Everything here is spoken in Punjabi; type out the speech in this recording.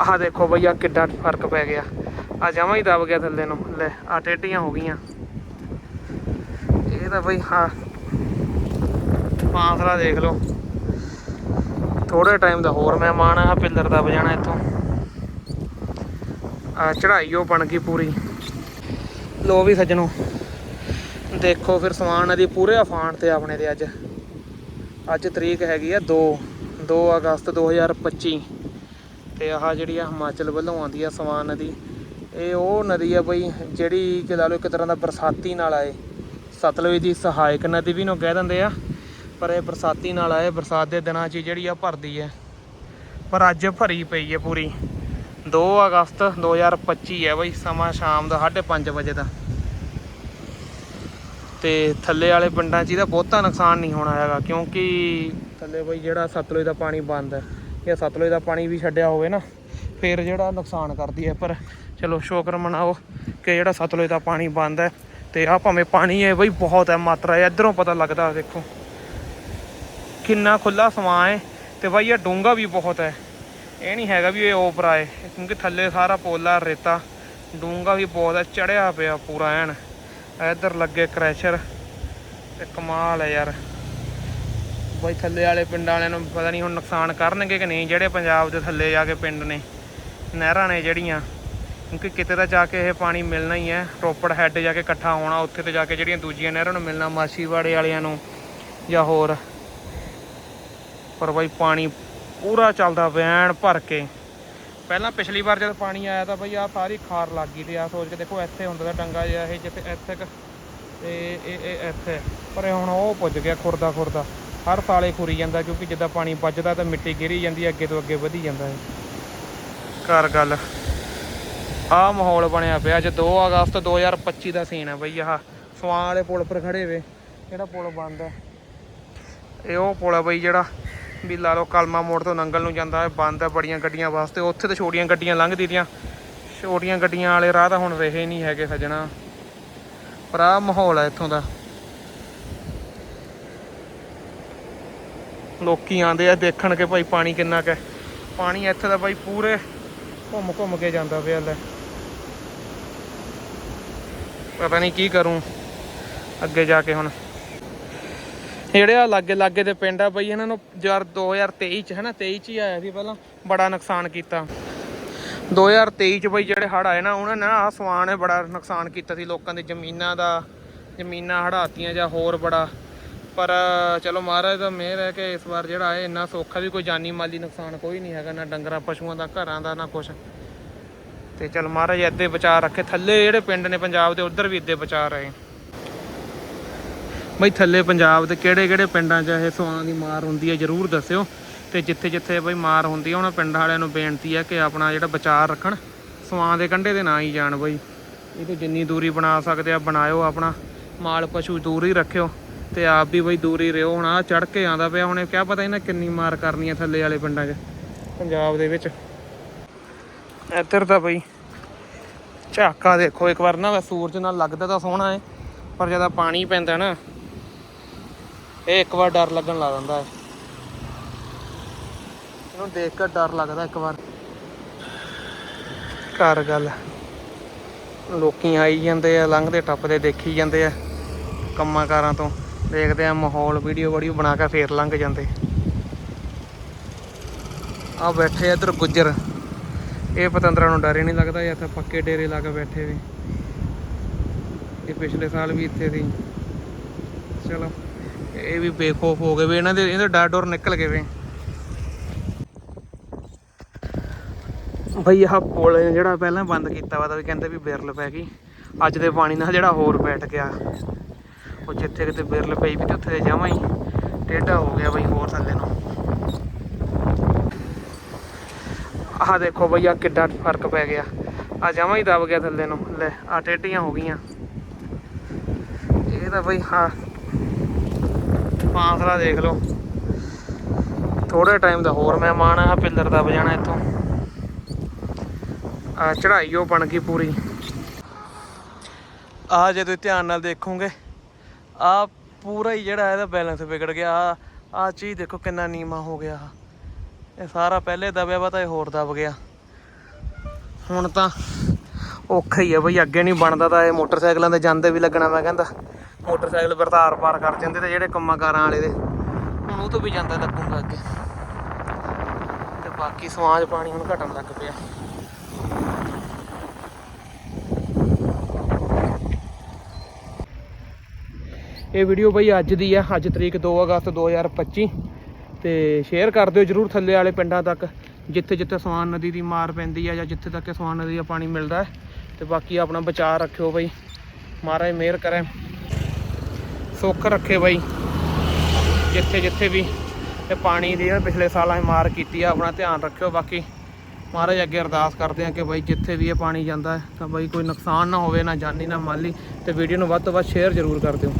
ਆਹ ਦੇਖੋ ਬਈ ਆ ਕਿੱਡਾ ਫ਼ਰਕ ਪੈ ਗਿਆ। ਆ ਜਮਾ ਹੀ ਦਬ ਗਿਆ ਥੱਲੇ ਨੂੰ। ਲੈ ਆ ਟੇਢੀਆਂ ਹੋ ਗਈਆਂ। ਇਹ ਤਾਂ ਬਈ, ਹਾਂ। ਫਾਸਲਾ ਦੇਖ ਲਓ। ਥੋੜੇ ਟਾਈਮ ਦਾ ਹੋਰ ਮਹਿਮਾਨ ਆ, ਪਿੱਲਰ ਦਬ ਜਾਣਾ ਇੱਥੋਂ। ਆ ਚੜਾਈ ਉਹ ਬਣ ਗਈ ਪੂਰੀ। ਲੋ ਵੀ ਸੱਜਣੋ, ਦੇਖੋ ਫਿਰ ਸਮਾਨ ਦੀ ਪੂਰੇ ਅਫਾਨ ਤੇ ਆਪਣੇ ਤੇ ਅੱਜ। ਅੱਜ ਤਰੀਕ ਹੈਗੀ ਆ 2 2 ਅਗਸਤ 2025 ਤੇ ਆਹ ਜਿਹੜੀ ਆ ਹਿਮਾਚਲ ਵੱਲੋਂ ਆਉਂਦੀ ਆ ਸਵਾਨ ਨਦੀ, ਇਹ ਉਹ ਨਦੀ ਆ ਬਈ ਜਿਹੜੀ ਕਿ ਲਾ ਲਓ ਇੱਕ ਤਰ੍ਹਾਂ ਦਾ ਬਰਸਾਤੀ ਨਾਲ ਆਏ। ਸਤਲੁਜ ਦੀ ਸਹਾਇਕ ਨਦੀ ਵੀ ਨੂੰ ਕਹਿ ਦਿੰਦੇ ਆ, ਪਰ ਇਹ ਬਰਸਾਤੀ ਨਾਲ ਆਏ, ਬਰਸਾਤ ਦੇ ਦਿਨਾਂ 'ਚ ਜਿਹੜੀ ਆ ਭਰਦੀ ਹੈ ਪਰ ਅੱਜ ਭਰੀ ਪਈ ਹੈ ਪੂਰੀ। 2 ਅਗਸਤ 2025 ਹੈ ਬਈ, ਸਮਾਂ ਸ਼ਾਮ ਦਾ 5:30 ਵਜੇ ਦਾ। ਤੇ ਥੱਲੇ ਵਾਲੇ ਪਿੰਡਾਂ 'ਚ ਇਹਦਾ ਬਹੁਤਾ ਨੁਕਸਾਨ ਨਹੀਂ ਹੋਣਾ ਹੈਗਾ, ਕਿਉਂਕਿ ਥੱਲੇ ਬਈ ਜਿਹੜਾ ਸਤਲੁਜ ਦਾ ਪਾਣੀ ਬੰਦ ਹੈ ਇਹ ਸਤਲੁਜ ਦਾ ਪਾਣੀ ਵੀ ਛੱਡਿਆ ਹੋਵੇ ਨਾ, ਫਿਰ ਜਿਹੜਾ ਨੁਕਸਾਨ ਕਰਦੀ ਹੈ। ਪਰ ਚਲੋ, ਸ਼ੁਕਰ ਮਨਾਓ ਕਿ ਜਿਹੜਾ ਸਤਲੁਜ ਦਾ ਪਾਣੀ ਬੰਦ ਹੈ ਤੇ ਆ ਭਾਵੇਂ ਪਾਣੀ ਹੈ, ਬਈ ਬਹੁਤ ਹੈ, ਮਾਤਰਾ ਹੈ, ਇਧਰੋਂ ਪਤਾ ਲੱਗਦਾ, ਦੇਖੋ। ਕਿੰਨਾ ਖੁੱਲਾ ਸਮਾਂ ਹੈ ਤੇ ਬਾਈ ਇਹ ਡੂੰਗਾ ਵੀ ਬਹੁਤ ਹੈ। ਇਹ ਨਹੀਂ ਹੈਗਾ ਵੀ ਇਹ ਓਪਰਾ ਹੈ, ਕਿਉਂਕਿ ਥੱਲੇ ਸਾਰਾ ਪੋਲਾ, ਰੇਤਾ ਡੂੰਗਾ ਵੀ ਬਹੁਤ ਹੈ, ਚੜਿਆ ਪਿਆ ਪੂਰਾ ਐਨ। ਇੱਧਰ ਲੱਗੇ ਕ੍ਰੈਸ਼ਰ ਤੇ ਕਮਾਲ ਹੈ ਯਾਰ। ਬਾਈ ਥੱਲੇ ਵਾਲੇ ਪਿੰਡਾਂ ਵਾਲਿਆਂ ਨੂੰ ਪਤਾ ਨਹੀਂ ਹੁਣ ਨੁਕਸਾਨ ਕਰਨਗੇ ਕਿ ਨਹੀਂ, ਜਿਹੜੇ ਪੰਜਾਬ ਦੇ ਥੱਲੇ ਜਾ ਕੇ ਪਿੰਡ ਨੇ, ਨਹਿਰਾਂ ਨੇ ਜਿਹੜੀਆਂ, ਕਿਉਂਕਿ ਕਿਤੇ ਤਾਂ ਜਾ ਕੇ ਇਹ ਪਾਣੀ ਮਿਲਣਾ ਹੀ ਹੈ, ਰੋਪੜ ਹੈੱਡ ਜਾ ਕੇ ਇਕੱਠਾ ਹੋਣਾ, ਉੱਥੇ ਤੇ ਜਾ ਕੇ ਜਿਹੜੀਆਂ ਦੂਜੀਆਂ ਨਹਿਰਾਂ ਨੂੰ ਮਿਲਣਾ, ਮਾਛੀਵਾੜੇ ਵਾਲਿਆਂ ਨੂੰ ਜਾਂ ਹੋਰ। ਪਰ ਬਾਈ ਪਾਣੀ ਪੂਰਾ ਚੱਲਦਾ ਵੈਣ ਭਰ ਕੇ। ਪਹਿਲਾਂ ਪਿਛਲੀ ਵਾਰ ਜਦ ਪਾਣੀ ਆਇਆ ਤਾਂ ਬਈ ਆ ਸਾਰੀ ਖਾਰ ਲੱਗ ਗਈ ਤੇ ਆ ਸੋਚ ਕੇ ਦੇਖੋ ਇੱਥੇ ਹੁੰਦਾ ਤਾਂ ਡੰਗਾ ਜਿਹਾ ਇਹ ਜਿੱਥੇ ਇੱਥੇ ਤੇ ਇਹ ਇਹ ਇੱਥੇ। ਪਰ ਇਹ ਹੁਣ ਉਹ ਪੁੱਜ ਗਿਆ ਖੁਰਦਾ ਖੁਰਦਾ ਹਰ ਸਾਲੇ ਖੁਰੀ ਜਾਂਦਾ ਕਿਉਂਕਿ ਜਿੱਦਾਂ ਪਾਣੀ ਵੱਜਦਾ ਤਾਂ ਮਿੱਟੀ ਗਿਰੀ ਜਾਂਦੀ, ਅੱਗੇ ਤੋਂ ਅੱਗੇ ਵਧੀ ਜਾਂਦਾ ਹੈ ਕਰ ਗੱਲ। ਆ ਮਾਹੌਲ ਬਣਿਆ ਪਿਆ ਅੱਜ 2 ਅਗਸਤ 2025 ਦਾ ਸੀਨ ਹੈ ਬਈ, ਆਹ ਸਵਾਂ ਵਾਲੇ ਪੁਲ ਪਰ ਖੜੇ ਵੇ। ਜਿਹੜਾ ਪੁਲ ਬੰਦ ਹੈ ਇਹ ਉਹ ਪੁਲ ਹੈ ਬਈ ਜਿਹੜਾ ਵੀ ਲਾ ਲਓ ਕਲਮਾ ਮੋੜ ਤੋਂ ਨੰਗਲ ਨੂੰ ਜਾਂਦਾ ਹੈ, ਬੰਦ ਹੈ ਬੜੀਆਂ ਗੱਡੀਆਂ ਵਾਸਤੇ। ਉੱਥੇ ਤਾਂ ਛੋਟੀਆਂ ਗੱਡੀਆਂ ਲੰਘਦੀ ਦੀਆਂ। ਛੋਟੀਆਂ ਗੱਡੀਆਂ ਵਾਲੇ ਰਾਹ ਤਾਂ ਹੁਣ ਰਹੇ ਨਹੀਂ ਹੈਗੇ ਸੱਜਣਾ। ਪਰ ਆਹ ਮਾਹੌਲ ਹੈ ਇੱਥੋਂ ਦਾ। ਲੋਕੀ ਆਂਦੇ ਆ ਦੇਖਣ ਕਿ ਭਾਈ ਪਾਣੀ ਕਿੰਨਾ ਕੁ ਪਾਣੀ ਇੱਥੇ ਦਾ ਭਾਈ ਪੂਰੇ ਘੁੰਮ ਘੁੰਮ ਕੇ ਜਾਂਦਾ ਪਿਆ ਲੈ। ਪਤਾ ਨਹੀਂ ਕੀ ਕਰੂੰ, ਅੱਗੇ ਜਾ ਕੇ ਹੁਣ। ਜਿਹੜੇ ਆ ਲਾਗੇ ਲਾਗੇ ਦੇ ਪਿੰਡ ਆ ਬਈ, ਇਹਨਾਂ ਨੂੰ ਯਾਰ 2023 ਚ ਹਨਾ 23 ਚ ਹੀ ਆਇਆ ਸੀ ਪਹਿਲਾਂ, ਬੜਾ ਨੁਕਸਾਨ ਕੀਤਾ। 2023 ਚ ਬਈ ਜਿਹੜੇ ਹੜ ਆਏ ਨਾ, ਉਹਨਾਂ ਨੇ ਆ ਸਵਾਨ ਨੇ ਬੜਾ ਨੁਕਸਾਨ ਕੀਤਾ ਸੀ, ਲੋਕਾਂ ਦੀ ਜ਼ਮੀਨਾਂ ਦਾ, ਜ਼ਮੀਨਾਂ ਹੜਾਤੀਆਂ ਜਾਂ ਹੋਰ ਬੜਾ। ਪਰ ਚਲੋ ਮਹਾਰਾਜ ਦਾ ਮਿਹਰ ਹੈ ਕਿ ਇਸ ਵਾਰ ਜਿਹੜਾ ਹੈ ਇੰਨਾ ਸੌਖਾ ਵੀ ਕੋਈ ਜਾਨੀ ਮਾਲੀ ਨੁਕਸਾਨ ਕੋਈ ਨਹੀਂ ਹੈਗਾ, ਨਾ ਡੰਗਰਾਂ, ਪਸ਼ੂਆਂ ਦਾ, ਘਰਾਂ ਦਾ, ਨਾ ਕੁਛ। ਤੇ ਚਲ ਮਹਾਰਾਜ ਇੱਦੇ ਬਚਾ ਰੱਖੇ। ਥੱਲੇ ਜਿਹੜੇ ਪਿੰਡ ਨੇ ਪੰਜਾਬ ਦੇ, ਉਧਰ ਵੀ ਇੱਦੇ ਬਚਾ ਰਹੇ। ਬਈ ਥੱਲੇ ਪੰਜਾਬ ਦੇ ਕਿਹੜੇ ਕਿਹੜੇ ਪਿੰਡਾਂ 'ਚ ਇਹ ਸਵਾਂ ਦੀ ਮਾਰ ਹੁੰਦੀ ਹੈ, ਜਰੂਰ ਦੱਸਿਓ। ਤੇ ਜਿੱਥੇ ਜਿੱਥੇ ਬਈ ਮਾਰ ਹੁੰਦੀ ਹੈ, ਉਹਨਾਂ ਪਿੰਡਾਂ ਵਾਲਿਆਂ ਨੂੰ ਬੇਨਤੀ ਹੈ ਕਿ ਆਪਣਾ ਜਿਹੜਾ ਬਚਾਅ ਰੱਖਣ। ਸਵਾਂ ਦੇ ਕੰਢੇ ਦੇ ਨਾ ਹੀ ਜਾਣ ਬਈ। ਇਹ ਤੋਂ ਜਿੰਨੀ ਦੂਰੀ ਬਣਾ ਸਕਦੇ ਆ, ਬਣਾਇਓ ਆਪਣਾ। ਮਾਲ ਪਸ਼ੂ ਦੂਰ ਹੀ ਰੱਖਿਓ। ਤੇ ਆਪ ਵੀ ਬਈ ਦੂਰੀ ਰਿਓ ਹੁਣ ਆ ਚੜ ਕੇ ਆਂਦਾ ਪਿਆ, ਹੁਣੇ ਕਿਆ ਪਤਾ ਇਹਨਾਂ ਕਿੰਨੀ ਮਾਰ ਕਰਨੀ ਹੈ ਥੱਲੇ ਵਾਲੇ ਪਿੰਡਾਂ 'ਚ, ਪੰਜਾਬ ਦੇ ਵਿੱਚ। ਇੱਧਰ ਤਾਂ ਬਈ ਝਾਕਾ ਦੇਖੋ, ਇੱਕ ਵਾਰ ਨਾ ਸੂਰਜ ਨਾਲ ਲੱਗਦਾ ਤਾਂ ਸੋਹਣਾ ਹੈ ਪਰ ਜਦੋਂ ਪਾਣੀ ਪੈਂਦਾ ਨਾ, ਇਹ ਇੱਕ ਵਾਰ ਡਰ ਲੱਗਣ ਲੱਗ ਜਾਂਦਾ ਹੈ ਇਹਨੂੰ ਦੇਖ ਕੇ ਡਰ ਲੱਗਦਾ ਇੱਕ ਵਾਰ। ਘਰ ਗੱਲ। ਲੋਕੀ ਆਈ ਜਾਂਦੇ ਆ, ਲੰਘਦੇ, ਟੱਪਦੇ, ਦੇਖੀ ਜਾਂਦੇ ਆ ਕੰਮਾਂ ਕਾਰਾਂ ਤੋਂ। ਦੇਖਦੇ ਆ ਮਾਹੌਲ ਵੀਡੀਓ ਵੀਡੀਓ ਬਣਾ ਕੇ ਫੇਰ ਲੰਘ ਜਾਂਦੇ। ਆ ਬੈਠੇ ਆ ਗੁੱਜਰ। ਇਹ ਪਤੰਦਰਾਂ ਨੂੰ ਡਰ ਹੀ ਨਹੀਂ ਲੱਗਦਾ, ਇਹ ਇੱਥੇ ਪੱਕੇ ਡੇਰੇ ਲਾ ਕੇ ਬੈਠੇ ਵੀ ਇਹ ਪਿਛਲੇ ਸਾਲ ਵੀ ਇੱਥੇ ਸੀ। ਚਲੋ, ਇਹ ਵੀ ਬੇਖੌਫ ਹੋ ਗਏ ਵੀ ਇਹਨਾਂ ਦੇ, ਇਹਦੇ ਡਰ ਡੋਰ ਨਿਕਲ ਗਏ ਵੇ। ਭਈ ਆਹ ਪੁਲ ਜਿਹੜਾ ਪਹਿਲਾਂ ਬੰਦ ਕੀਤਾ ਵਾ, ਤਾਂ ਵੀ ਕਹਿੰਦੇ ਵੀ ਬਿਰਲ ਪੈ ਗਈ। ਅੱਜ ਦੇ ਪਾਣੀ ਨਾਲ ਜਿਹੜਾ ਹੋਰ ਬੈਠ ਗਿਆ। ਉਹ ਜਿੱਥੇ ਕਿਤੇ ਬਿਰਲ ਪਈ ਵੀ ਤੇ ਉੱਥੇ ਤੇ ਜਮਾਂ ਹੀ। ਟੇਢਾ ਹੋ ਗਿਆ ਬਈ ਹੋਰ ਥੱਲੇ ਨੂੰ। ਆਹ ਦੇਖੋ ਬਈ ਆ ਕਿੱਡਾ ਫ਼ਰਕ ਪੈ ਗਿਆ। ਆ ਜਮਾਂ ਹੀ ਦਬ ਗਿਆ ਥੱਲੇ ਨੂੰ। ਲੈ ਆ ਟੇਢੀਆਂ ਹੋ ਗਈਆਂ। ਇਹ ਤਾਂ ਬਈ ਹਾਂ। ਫਾਸਲਾ ਦੇਖ ਲਓ। ਥੋੜੇ ਟਾਈਮ ਦਾ ਹੋਰ ਮਹਿਮਾਨ ਆ ਪਿੱਲਰ ਦਾ ਵਜਾਣਾ ਇੱਥੋਂ। ਆ ਚੜਾਈ ਉਹ ਬਣ ਗਈ ਪੂਰੀ। ਆ ਜੇ ਤੁਸੀਂ ਧਿਆਨ ਨਾਲ ਦੇਖੋਗੇ ਆ ਪੂਰਾ ਹੀ ਜਿਹੜਾ ਇਹਦਾ ਬੈਲੈਂਸ ਵਿਗੜ ਗਿਆ। ਆ ਆ ਚੀਜ਼ ਦੇਖੋ ਕਿੰਨਾ ਨੀਵਾ ਹੋ ਗਿਆ। ਇਹ ਸਾਰਾ ਪਹਿਲੇ ਦਬਿਆ ਵਾ ਤਾਂ ਇਹ ਹੋਰ ਦਬ ਗਿਆ। ਹੁਣ ਤਾਂ ਔਖਾ ਹੀ ਆ ਬਈ, ਅੱਗੇ ਨਹੀਂ ਬਣਦਾ ਤਾਂ ਇਹ ਮੋਟਰਸਾਈਕਲਾਂ ਤੇ ਜਾਂਦੇ ਵੀ ਲੱਗਣਾ ਮੈਂ ਕਹਿੰਦਾ। ਮੋਟਰਸਾਈਕਲ ਵਰਤਾਰ ਪਾਰ ਕਰ ਜਾਂਦੇ ਤੇ ਜਿਹੜੇ ਕੰਮਾਂ ਕਾਰਾਂ ਵਾਲੇ ਦੇ, ਹੁਣ ਉਹ ਤੋਂ ਵੀ ਜਾਂਦਾ ਲੱਗੂਗਾ ਅੱਗੇ। ਤੇ ਬਾਕੀ ਸਮਾਜ ਪਾਣੀ ਹੁਣ ਘਟਣ ਲੱਗ ਪਿਆ। ਇਹ ਵੀਡੀਓ ਬਈ ਅੱਜ ਦੀ ਆ, ਅੱਜ ਤਰੀਕ 2 ਅਗਸਤ 2025 ਤੇ ਸ਼ੇਅਰ ਕਰ ਦਿਓ ਜਰੂਰ ਥੱਲੇ ਵਾਲੇ ਪਿੰਡਾਂ ਤੱਕ, ਜਿੱਥੇ ਜਿੱਥੇ ਸਵਾਨ ਨਦੀ ਦੀ ਮਾਰ ਪੈਂਦੀ ਆ ਜਾਂ ਜਿੱਥੇ ਤੱਕ ਇਹ ਸਵਾਨ ਨਦੀ ਦਾ ਪਾਣੀ ਮਿਲਦਾ ਹੈ, ਤੇ ਬਾਕੀ ਆਪਣਾ ਬਚਾਅ ਰੱਖਿਓ ਬਈ, ਮਹਾਰਾਜ ਮਿਹਰ ਕਰੇ। ਸੁੱਖ ਰੱਖੇ ਬਈ, ਜਿੱਥੇ ਜਿੱਥੇ ਵੀ ਇਹ ਪਾਣੀ ਦੀ ਪਿਛਲੇ ਸਾਲ ਅਸੀਂ ਮਾਰ ਕੀਤੀ ਆ, ਆਪਣਾ ਧਿਆਨ ਰੱਖਿਓ। ਬਾਕੀ ਮਹਾਰਾਜ ਅੱਗੇ ਅਰਦਾਸ ਕਰਦੇ ਆ ਕਿ ਬਾਈ ਜਿੱਥੇ ਵੀ ਇਹ ਪਾਣੀ ਜਾਂਦਾ ਹੈ, ਤਾਂ ਬਾਈ ਕੋਈ ਨੁਕਸਾਨ ਨਾ ਹੋਵੇ, ਨਾ ਜਾਨੀ ਨਾ ਮਾਲੀ, ਤੇ ਵੀਡੀਓ ਨੂੰ ਵੱਧ ਤੋਂ ਵੱਧ ਸ਼ੇਅਰ ਜ਼ਰੂਰ ਕਰ ਦਿਓ।